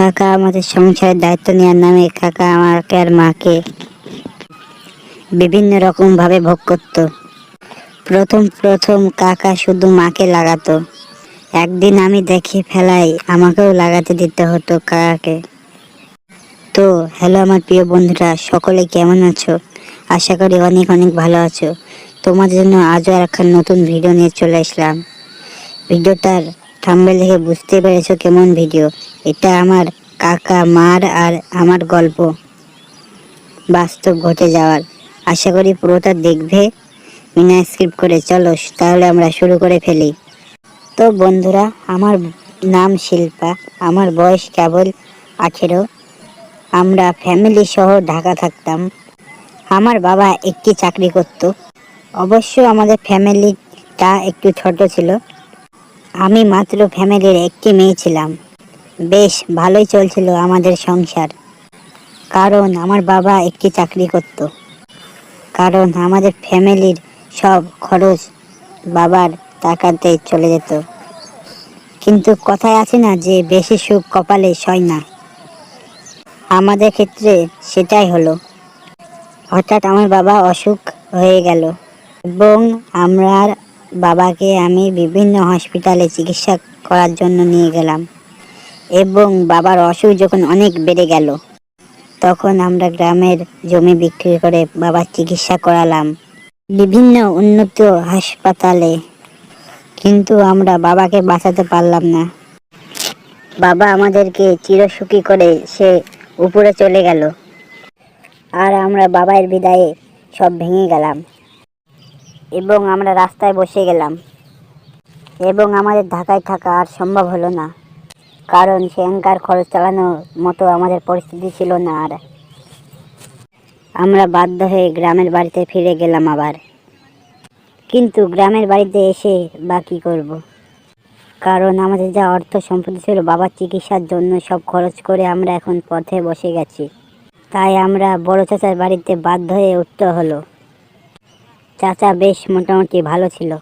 কাকা আমাদের সংসারের দায়িত্ব নেওয়ার নামে কাকা আমাকে আর মাকে বিভিন্ন রকম ভাবে ভোগ করত। প্রথম প্রথম কাকা শুধু মাকে লাগাতো। একদিন আমি দেখে ফেলাই আমাকেও লাগাতে দিতে হতো কাকাকে। তো হ্যালো আমার প্রিয় বন্ধুরা, সকলে কেমন আছো? আশা করি অনেক অনেক ভালো আছো। তোমাদের জন্য আজও আর একটা নতুন ভিডিও নিয়ে চলে আসলাম। ভিডিওটার থাম্বেল দেখে বুঝতে পেরেছ কেমন ভিডিও এটা আমার কাকা, মার আর আমার গল্প। বাস্তব ঘটে যাওয়ার। আশা করি পুরোটা দেখবে, বিনা স্ক্রিপ্ট করে। চলো, তাহলে আমরা শুরু করে ফেলি। তো বন্ধুরা, আমার নাম শিল্পা। আমার বয়স কেবল আঠেরো। আমরা ফ্যামিলি সহ ঢাকা থাকতাম। আমার বাবা একটি চাকরি করত। অবশ্য আমাদের ফ্যামিলিটা একটু ছোট ছিল। আমি মাত্র ফ্যামিলির একটি মেয়ে ছিলাম। বেশ, ভালোই চলছিল আমাদের সংসার। কারণ আমার বাবা একটি চাকরি করত। কারণ আমাদের ফ্যামিলির সব খরচ বাবার টাকাতে চলে যেত। কিন্তু কথায় আছে না যে, বেশি সুখ কপালে সয় না। আমাদের ক্ষেত্রে সেটাই হলো। হঠাৎ আমার বাবা অসুখ হয়ে গেল এবং আমার বাবাকে আমি বিভিন্ন হসপিটালে চিকিৎসা করার জন্য নিয়ে গেলাম। এবং বাবার অসুখ যখন অনেক বেড়ে গেল, তখন আমরা গ্রামের জমি বিক্রি করে বাবার চিকিৎসা করালাম। বিভিন্ন উন্নত হাসপাতালে, কিন্তু আমরা বাবাকে বাঁচাতে পারলাম না। বাবা আমাদেরকে চিরসুখী করে সে উপরে চলে গেল। আর আমরা বাবার বিদায়ে সব ভেঙে গেলাম। এবং আমরা রাস্তায় বসে গেলাম। এবং আমাদের ঢাকায় থাকা আর সম্ভব হলো না। কারণ সেখানকার খরচ চালানোর মতো আমাদের পরিস্থিতি ছিল না আর। আমরা বাধ্য হয়ে গ্রামের বাড়িতে ফিরে গেলাম আবার। কিন্তু গ্রামের বাড়িতে এসে বা কী করব? কারণ আমাদের যা অর্থ সম্পত্তি ছিল, বাবার চিকিৎসার জন্য সব খরচ করে আমরা এখন পথে বসে গেছি। তাই আমরা বড় চাচার বাড়িতে বাধ্য হয়ে উঠতে হলো। চাচা বেশ মোটামুটি ভালো ছিল।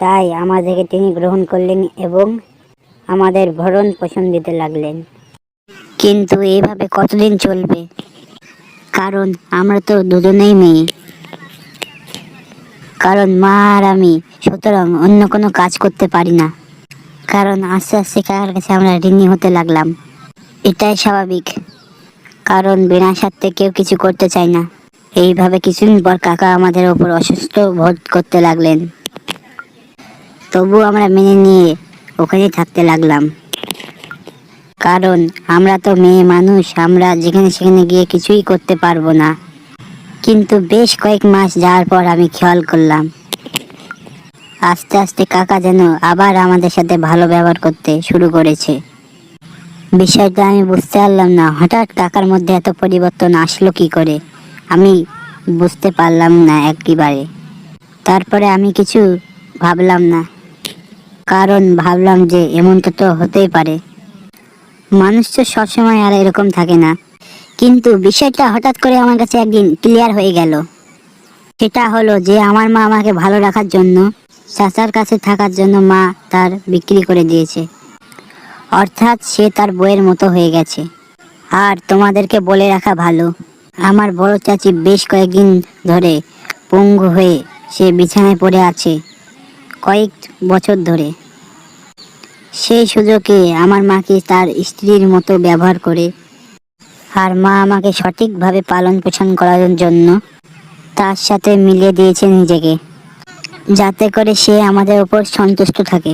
তাই আমাদেরকে তিনি গ্রহণ করলেন এবং আমাদের ভরণ পোষণ দিতে লাগলেন। কিন্তু এইভাবে কতদিন চলবে? কারণ আমরা তো দুজনেই মেয়ে। কারণ মা আর আমি, সুতরাং অন্য কোনো কাজ করতে পারি না। কারণ আস্তে আস্তে কাকার কাছে আমরা ঋণী হতে লাগলাম। এটাই স্বাভাবিক। কারণ বিনা স্বার্থে কেউ কিছু করতে চায় না। এইভাবে কিছুদিন পর কাকা আমাদের ওপর অসুস্থ বোধ করতে লাগলেন। তবু আমরা মেনে নিয়ে ওখানেই থাকতে লাগলাম। কারণ আমরা তো মেয়ে মানুষ, আমরা যেখানে সেখানে গিয়ে কিছুই করতে পারব না। কিন্তু বেশ কয়েক মাস যাওয়ার পর আমি খেয়াল করলাম। আস্তে আস্তে কাকা যেন আবার আমাদের সাথে ভালো ব্যবহার করতে শুরু করেছে। বিষয়টা আমি বুঝতে পারলাম না, হঠাৎ কাকার মধ্যে এত পরিবর্তন আসলো কি করে? আমি বুঝতে পারলাম না একেবারে। তারপরে আমি কিছু ভাবলাম না। কারণ ভাবলাম যে এমনটা তো হতেই পারে। মানুষ তো সবসময় আর এরকম থাকে না। কিন্তু বিষয়টা হঠাৎ করে আমার কাছে একদিন ক্লিয়ার হয়ে গেল। সেটা হলো যে আমার মা আমাকে ভালো রাখার জন্য, চাচার কাছে থাকার জন্য মা তার বিক্রি করে দিয়েছে। অর্থাৎ সে তার বইয়ের মতো হয়ে গেছে। আর তোমাদেরকে বলে রাখা ভালো। আমার বড় চাচি বেশ কয়েকদিন ধরে পঙ্গু হয়ে সে বিছানায় পড়ে আছে, কয়েক বছর ধরে। সেই সুযোগে আমার মাকে তার স্ত্রীর মতো ব্যবহার করে আর মা আমাকে সঠিকভাবে পালন পোষণ করার জন্য তার সাথে মিলিয়ে দিয়েছে নিজেকে, যাতে করে সে আমাদের উপর সন্তুষ্ট থাকে।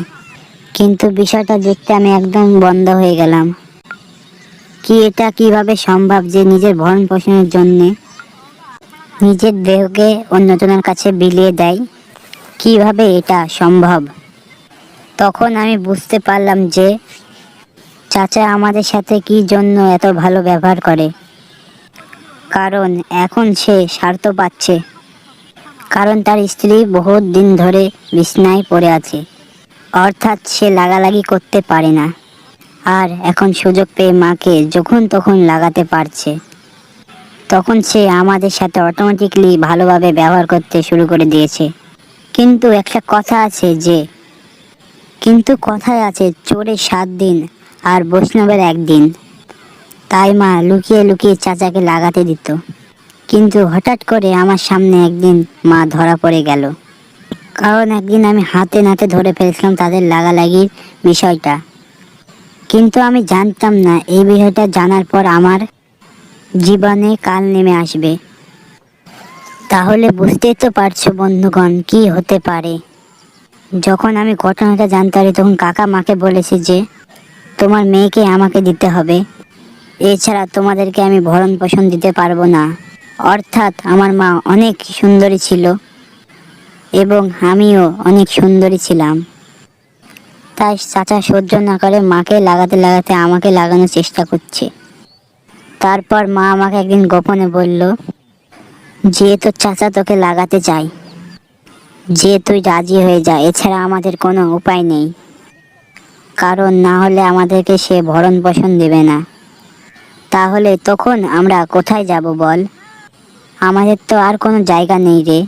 কিন্তু বিষয়টা দেখতে আমি একদম বন্ধ হয়ে গেলাম। কি এটা কীভাবে সম্ভব যে নিজের ভরণ পোষণের জন্য নিজের দেহকে অন্যজনের কাছে বিলিয়ে দেয়? কীভাবে এটা সম্ভব? তখন আমি বুঝতে পারলাম যে চাচা আমাদের সাথে কি জন্য এত ভালো ব্যবহার করে। কারণ এখন সে স্বার্থ পাচ্ছে। কারণ তার স্ত্রী বহুত দিন ধরে বিছনায় পড়ে আছে। অর্থাৎ সে লাগালাগি করতে পারে না। আর এখন সুযোগ পেয়ে মাকে যখন তখন লাগাতে পারছে। তখন সে আমাদের সাথে অটোমেটিকলি ভালোভাবে ব্যবহার করতে শুরু করে দিয়েছে। কিন্তু একটা কথা আছে যে, কিন্তু কথায় আছে চোরে সাত দিন আর বৈষ্ণবের একদিন। তাই মা লুকিয়ে লুকিয়ে চাচাকে লাগাতে দিত। কিন্তু হঠাৎ করে আমার সামনে একদিন মা ধরা পড়ে গেল। কারণ একদিন আমি হাতে নাতে ধরে ফেলেছিলাম তাদের লাগালাগির বিষয়টা। কিন্তু আমি জানতাম না, এই বিষয়টা জানার পর আমার জীবনে কাল নেমে আসবে। তাহলে বুঝতেই তো পারছ বন্ধুগণ, কি হতে পারে। যখন আমি ঘটনাটা জানতে পারি, তখন কাকা মাকে বলেছে যে, তোমার মেয়েকে আমাকে দিতে হবে। এছাড়া তোমাদেরকে আমি ভরণ পোষণ দিতে পারব না। অর্থাৎ আমার মা অনেক সুন্দরী ছিল এবং আমিও অনেক সুন্দরী ছিলাম। তাই চাচা সহ্য না করে মাকে লাগাতে লাগাতে আমাকে লাগানোর চেষ্টা করছে। তারপর মা আমাকে একদিন গোপনে বলল, যে তোর চাচা তোকে লাগাতে চাই যে তুই রাজি হয়ে যা, এছাড়া আমাদের কোনো উপায় নেই। কারণ না হলে আমাদেরকে সে ভরণ পোষণ দেবে না। তাহলে তখন আমরা কোথায় যাব বল? আমাদের তো আর কোনো জায়গা নেই রে।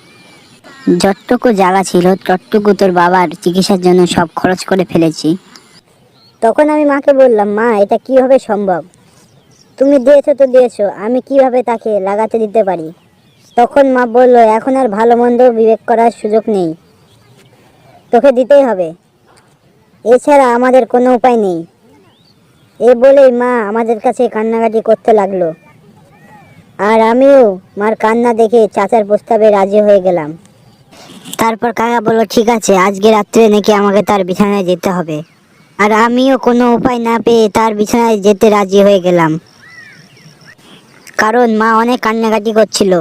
যতটুকু জায়গা ছিল, ততটুকু তোর বাবার চিকিৎসার জন্য সব খরচ করে ফেলেছি। তখন আমি মাকে বললাম, মা, এটা কীভাবে সম্ভব? তুমি দিয়েছ তো দিয়েছ, আমি কীভাবে তাকে লাগাতে দিতে পারি? তখন মা বলল, এখন আর ভালো মন্দ বিবেক করার সুযোগ নেই। তোকে দিতেই হবে। এছাড়া আমাদের কোনো উপায় নেই। এ বলেই মা আমাদের কাছে কান্নাকাটি করতে লাগল। আর আমিও মার কান্না দেখে চাচার প্রস্তাবে রাজি হয়ে গেলাম। তারপর কাকা বলল, ঠিক আছে, আজকে রাত্রে নাকি আমাকে তার বিছানায় যেতে হবে। আর আমিও কোনো উপায় না পেয়ে তার বিছানায় যেতে রাজি হয়ে গেলাম। কারণ মা অনেক কান্নাকাটি করছিল।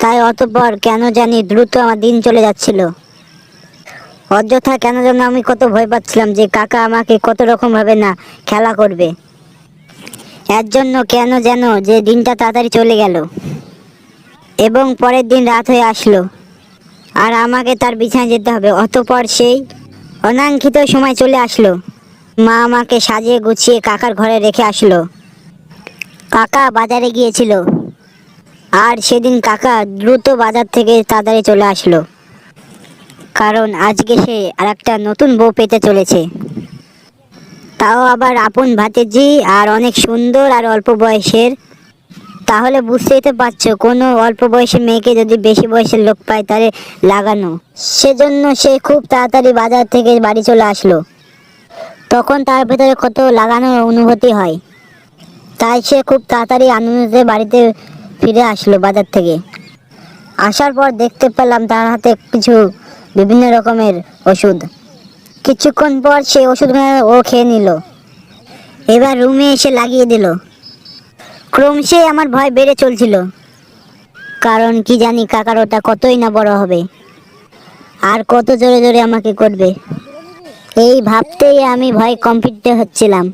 তাই অতপর কেন জানি দ্রুত আমার দিন চলে যাচ্ছিল। অযথা কেন যেন আমি কত ভয় পাচ্ছিলাম যে কাকা আমাকে কত রকমভাবে না খেলা করবে। এর জন্য কেন যেন যে দিনটা তাড়াতাড়ি চলে গেল এবং পরের দিন রাত হয়ে আসলো। আর আমাকে তার বিছানায় যেতে হবে। অতপর সেই অনাঙ্ক্ষিত সময় চলে আসলো। মা আমাকে সাজিয়ে গুছিয়ে কাকার ঘরে রেখে আসলো। কাকা বাজারে গিয়েছিল। আর সেদিন কাকা দ্রুত বাজার থেকে তাড়াতাড়ি চলে আসলো। কারণ আজকে সে আর একটা নতুন বউ পেতে চলেছে। তাও আবার আপন ভাতেজি আর অনেক সুন্দর আর অল্প বয়সের তাহলে বুঝতেই তো পারছ, কোনো অল্প বয়সের মেয়েকে যদি বেশি বয়সের লোক পায় তাহলে লাগানো। সেজন্য সে খুব তাড়াতাড়ি বাজার থেকে বাড়ি চলে আসলো। তখন তার ভেতরে কত লাগানোর অনুভূতি হয়। তাই সে খুব তাড়াতাড়ি আনন্দে বাড়িতে ফিরে আসলো বাজার থেকে। আসার পর দেখতে পেলাম তার হাতে কিছু বিভিন্ন রকমের ওষুধ। কিছুক্ষণ পর সে ওষুধ ও খেয়ে নিল। এবার রুমে এসে লাগিয়ে দিল। ক্রমশে আমার ভয় বেড়ে চলছিল। কারণ কি জানি কাকার ওটা কতই না বড় হবে। আর কত জোরে জোরে আমাকে করবে। এই ভাবতেই আমি ভয় কমপ্লিট হচ্ছিলাম।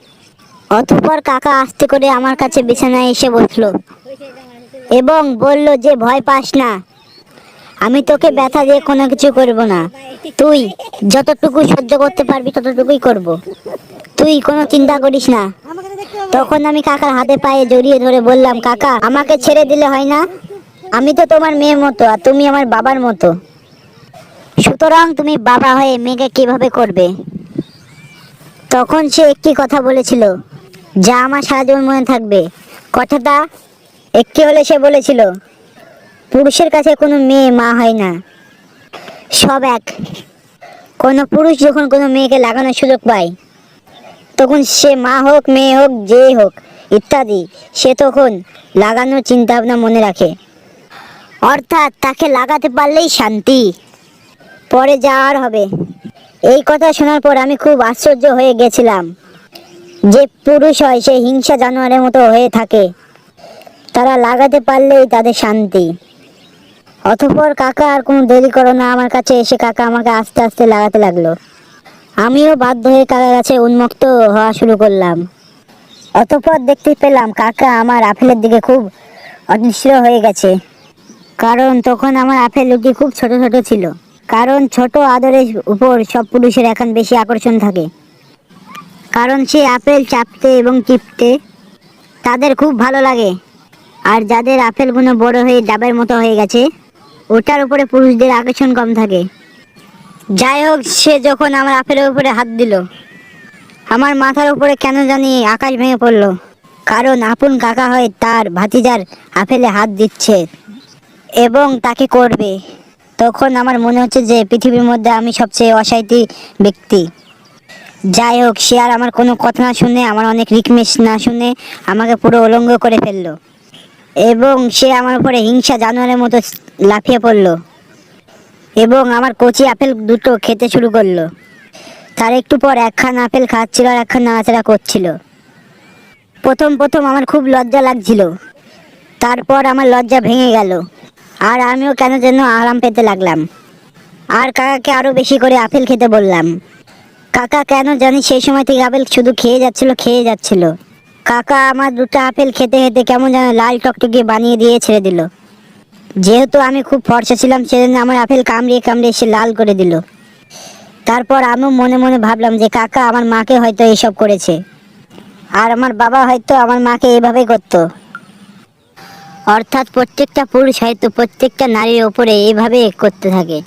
অতঃপর কাকা আস্তে করে আমার কাছে বিছানায় এসে বসল এবং বলল যে, ভয় পাস না। আমি তোকে ব্যথা দিয়ে কোনো কিছু করব না। তুই যতটুকু সহ্য করতে পারবি ততটুকুই করব। তুই কোনো চিন্তা করিস না। তখন আমি কাকার হাতে পায়ে জড়িয়ে ধরে বললাম, কাকা, আমাকে ছেড়ে দিলে হয় না? আমি তো তোমার মেয়ের মতো আর তুমি আমার বাবার মতো। সুতরাং তুমি বাবা হয়ে মেয়েকে কীভাবে করবে? তখন সে একটি কথা বলেছিল, যা আমার সারা জীবন মনে থাকবে। কথাটা একটি হলে সে বলেছিল, পুরুষের কাছে কোনো মেয়ে মা হয় না। সব এক। কোনো পুরুষ যখন কোনো মেয়েকে লাগানোর সুযোগ পায় তখন সে মা হোক, মেয়ে হোক যেই হোক, ইত্যাদি, সে তখন লাগানোর চিন্তা ভাবনা মনে রাখে। অর্থাৎ তাকে লাগাতে পারলেই শান্তি, পরে যা আর হবে। এই কথা শোনার পর আমি খুব আশ্চর্য হয়ে গেছিলাম যে পুরুষ হয়, সে হিংসা জানোয়ারের মতো হয়ে থাকে। তারা লাগাতে পারলেই তাদের শান্তি। অতঃপর কাকা আর কোনো দেরি করো না, আমার কাছে এসে কাকা আমাকে আস্তে আস্তে লাগাতে লাগল। আমিও বাধ্য হয়ে কাকার কাছে উন্মুক্ত হওয়া শুরু করলাম। অতঃপর দেখতে পেলাম কাকা আমার আপেলের দিকে খুব অদৃশ্য হয়ে গেছে। কারণ তখন আমার আপেল দুটি খুব ছোট ছোট ছিল। কারণ ছোট আদরের উপর সব পুরুষের এখন বেশি আকর্ষণ থাকে। কারণ সে আপেল চাপতে এবং টিপতে তাদের খুব ভালো লাগে। আর যাদের আপেলগুলো বড় হয়ে ডাবের মতো হয়ে গেছে, ওটার উপরে পুরুষদের আকর্ষণ কম থাকে। যাই হোক, সে যখন আমার আপেলের উপরে হাত দিল, আমার মাথার উপরে কেন জানি আকাশ ভেঙে পড়ল। কারণ আপন কাকা হয়ে তার ভাতিজার আপেলে হাত দিচ্ছে এবং তাকে করবে। তখন আমার মনে হচ্ছে যে পৃথিবীর মধ্যে আমি সবচেয়ে অসাইতি ব্যক্তি। যাই হোক, সে আর আমার কোনো কথা না শুনে, আমার অনেক রিকমেশ না শুনে আমাকে পুরো উলঙ্গ করে ফেলল। এবং সে আমার উপরে হিংসা জানোয়ারের মতো লাফিয়ে পড়ল। এবং আমার কচি আপেল দুটো খেতে শুরু করল। তার একটু পর একখানা আপেল খাচ্ছিল আর একখান নাড়াচাড়া করছিল। প্রথম প্রথম আমার খুব লজ্জা লাগছিল। তারপর আমার লজ্জা ভেঙে গেল। আর আমিও কেন যেন আরাম পেতে লাগলাম। আর কাকাকে আরও বেশি করে আপেল খেতে বললাম। কাকা কেন জানি সেই সময় থেকে আপেল শুধু খেয়ে যাচ্ছিল খেয়ে যাচ্ছিল। কাকা আমার দুটো আপেল খেতে খেতে কেমন যেন লাল টকটকে বানিয়ে দিয়ে ছেড়ে দিল। যেহেতু আমি খুব ফর্সা ছিলাম, সেজন্য আমার আপেল কামড়িয়ে কামড়িয়ে সে লাল করে দিল। তারপর আমিও মনে মনে ভাবলাম যে, কাকা, আমার মাকে হয়তো এইসব করেছে। আর আমার বাবা হয়তো আমার মাকে এভাবেই করতো। অর্থাৎ প্রত্যেকটা পুরুষ হয়তো প্রত্যেকটা নারীর ওপরে এইভাবে করতে থাকে।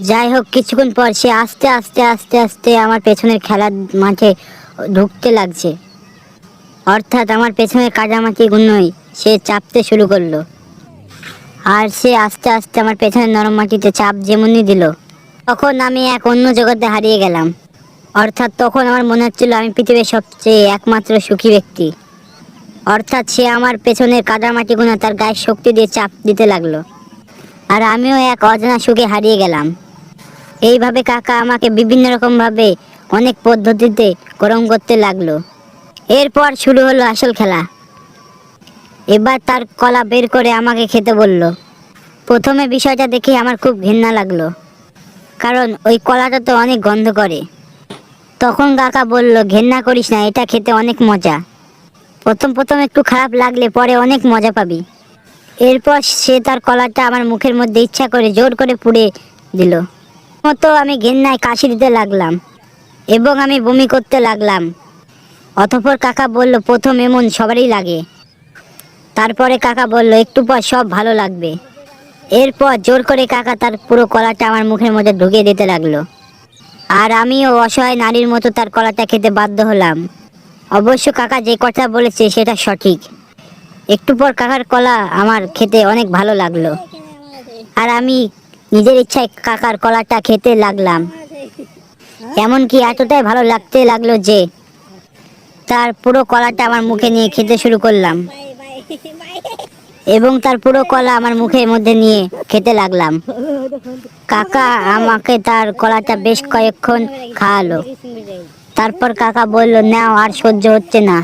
যাই হোক, কিছুক্ষণ পর সে আস্তে আস্তে আস্তে আস্তে আমার পেছনের খেলার মাঠে ঢুকতে লাগছে। অর্থাৎ আমার পেছনের কাদামাটিগুলোই সে চাপতে শুরু করল। আর সে আস্তে আস্তে আমার পেছনে নরম মাটিতে চাপ যেমনই দিল, তখন আমি এক অন্য জগতে হারিয়ে গেলাম। অর্থাৎ তখন আমার মনে হচ্ছিল আমি পৃথিবীর সবচেয়ে একমাত্র সুখী ব্যক্তি। অর্থাৎ সে আমার পেছনের কাদামাটিগুলো তার গায়ে শক্তি দিয়ে চাপ দিতে লাগল। আর আমিও এক অজানা সুখে হারিয়ে গেলাম। এইভাবে কাকা আমাকে বিভিন্ন রকমভাবে অনেক পদ্ধতিতে গরম করতে লাগল। এরপর শুরু হলো আসল খেলা। এবার তার কলা বের করে আমাকে খেতে বলল। প্রথমে বিষয়টা দেখে আমার খুব ঘৃণা লাগল। কারণ ওই কলাটা তো অনেক গন্ধ করে। তখন কাকা বলল ঘেন্না করিস না, এটা খেতে অনেক মজা। প্রথম প্রথম একটু খারাপ লাগলে পরে অনেক মজা পাবি। এরপর সে তার কলাটা আমার মুখের মধ্যে ইচ্ছা করে জোর করে পুড়ে দিল। মতো আমি ঘেন্নায় কাশি দিতে লাগলাম এবং আমি বমি করতে লাগলাম। অতঃপর কাকা বলল, প্রথম এমন সবারই লাগে। তারপরে কাকা বলল, একটু পর সব ভালো লাগবে। এরপর জোর করে কাকা তার পুরো কলাটা আমার মুখের মধ্যে ঢুকিয়ে দিতে লাগল। আর আমিও অসহায় নারীর মতো তার কলাটা খেতে বাধ্য হলাম। অবশ্য কাকা যে কথা বলেছে সেটা সঠিক। একটু পর কাকার কলা আমার খেতে অনেক ভালো লাগল। আর আমি নিজের ইচ্ছায় কাকার কলাটা খেতে লাগলাম। এমনকি এতটাই ভালো লাগতে লাগল যে তার পুরো কলাটা আমার মুখে নিয়ে খেতে শুরু করলাম। এবং তার পুরো কলা আমার মুখের মধ্যে নিয়ে খেতে লাগলাম। কাকা আমাকে তার কলাটা বেশ কয়েকক্ষণ খাওয়ালো। তারপর কাকা বলল, নাও, আর সহ্য হচ্ছে না।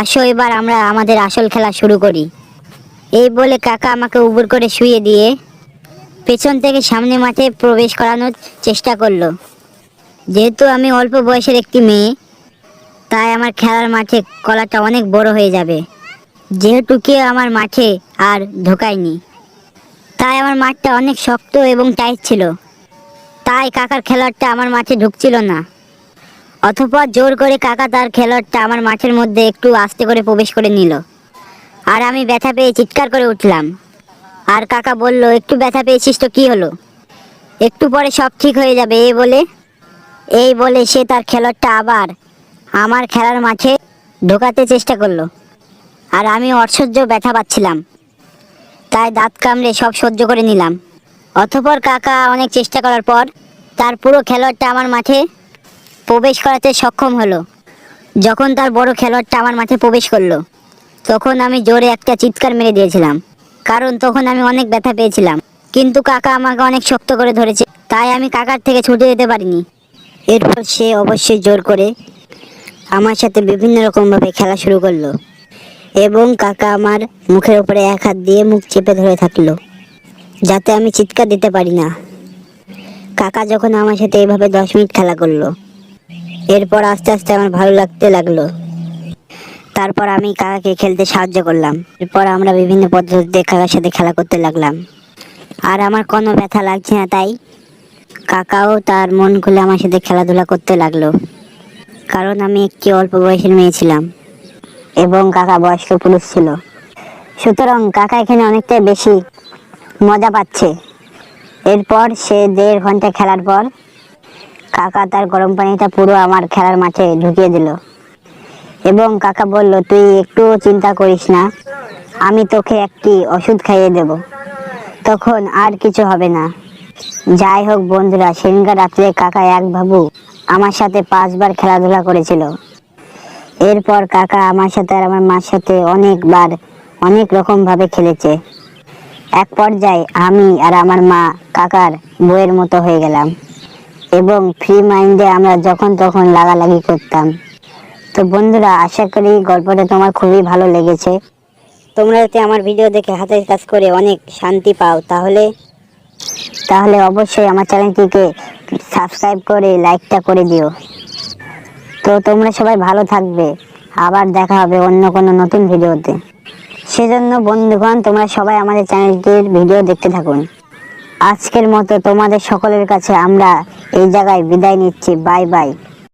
আসো এবার আমরা আমাদের আসল খেলা শুরু করি। এই বলে কাকা আমাকে উবুর করে শুয়ে দিয়ে পেছন থেকে সামনে মাঠে প্রবেশ করানোর চেষ্টা করল। যেহেতু আমি অল্প বয়সের একটি মেয়ে, তাই আমার খেলার মাঠে কলাটা অনেক বড় হয়ে যাবে। যেহেতু কেউ আমার মাঠে আর ঢোকায়নি। তাই আমার মাঠটা অনেক শক্ত এবং টাইট ছিল। তাই কাকার খেলোয়াড়টা আমার মাঠে ঢুকছিল না। অথপর জোর করে কাকা তার খেলোয়াড়টা আমার মাঠের মধ্যে একটু আস্তে করে প্রবেশ করে নিল। আর আমি ব্যথা পেয়ে চিৎকার করে উঠলাম। আর কাকা বলল, একটু ব্যথা পেয়েছিস তো কী হলো? একটু পরে সব ঠিক হয়ে যাবে, এই বলে? এই বলে সে তার খেলোয়াড়টা আবার আমার খেলার মাঠে ঢোকাতে চেষ্টা করল। আর আমি অসহ্য ব্যথা পাচ্ছিলাম। তাই দাঁত কামড়ে সব সহ্য করে নিলাম। অথপর কাকা অনেক চেষ্টা করার পর তার পুরো খেলোয়াড়টা আমার মাঠে প্রবেশ করাতে সক্ষম হলো। যখন তার বড় খেলোয়াড়টা আমার মাঠে প্রবেশ করল, তখন আমি জোরে একটা চিৎকার মেরে দিয়েছিলাম। কারণ তখন আমি অনেক ব্যথা পেয়েছিলাম। কিন্তু কাকা আমাকে অনেক শক্ত করে ধরেছে, তাই আমি কাকার থেকে ছুটে যেতে পারিনি। এরপর সে অবশ্যই জোর করে আমার সাথে বিভিন্ন রকমভাবে খেলা শুরু করল। এবং কাকা আমার মুখের উপরে এক হাত দিয়ে মুখ চেপে ধরে থাকল, যাতে আমি চিৎকার দিতে পারি না। কাকা যখন আমার সাথে এইভাবে দশ মিনিট খেলা করল, এরপর আস্তে আস্তে আমার ভালো লাগতে লাগল। তারপর আমি কাকাকে খেলতে সাহায্য করলাম। এরপর আমরা বিভিন্ন পদ্ধতিতে কাকার সাথে খেলা করতে লাগলাম। আর আমার কোনো ব্যথা লাগছে না, তাই কাকাও তার মন খুলে আমার সাথে খেলাধুলা করতে লাগল। কারণ আমি একটি অল্প বয়সের মেয়ে ছিলাম। এবং কাকা বয়স্ক পুরুষ ছিল। সুতরাং কাকা এখানে অনেকটাই বেশি মজা পাচ্ছে। এরপর সে দেড় ঘণ্টা খেলার পর কাকা তার গরম পানিটা পুরো আমার খেলার মাঠে ঢুকিয়ে দিল। এবং কাকা বলল, তুই একটুও চিন্তা করিস না, আমি তোকে একটি ওষুধ খাইয়ে দেব। তখন আর কিছু হবে না। যাই হোক বন্ধুরা, সেদিনকার রাত্রে কাকা এক বাবু আমার সাথে পাঁচবার খেলাধুলা করেছিল। এরপর কাকা আমার সাথে আর আমার মার সাথে অনেকবার অনেক রকম ভাবে খেলেছে। এক পর্যায়ে আমি আর আমার মা কাকার বইয়ের মতো হয়ে গেলাম এবং ফ্রি মাইন্ডে আমরা যখন তখন লাগালাগি করতাম। তো বন্ধুরা, আশা করি গল্পটা তোমার খুবই ভালো লেগেছে। তোমরা যদি আমার ভিডিও দেখে হাতের কাজ করে অনেক শান্তি পাও তাহলে তাহলে অবশ্যই আমার চ্যানেলটিকে সাবস্ক্রাইব করে লাইকটা করে দিও। তো তোমরা সবাই ভালো থাকবে। আবার দেখা হবে অন্য কোনো নতুন ভিডিওতে। সেজন্য বন্ধুগণ, তোমরা সবাই আমাদের চ্যানেলটির ভিডিও দেখতে থাকুন। আজকের মতো তোমাদের সকলের কাছে আমরা এই জায়গায় বিদায় নিচ্ছি। Bye bye.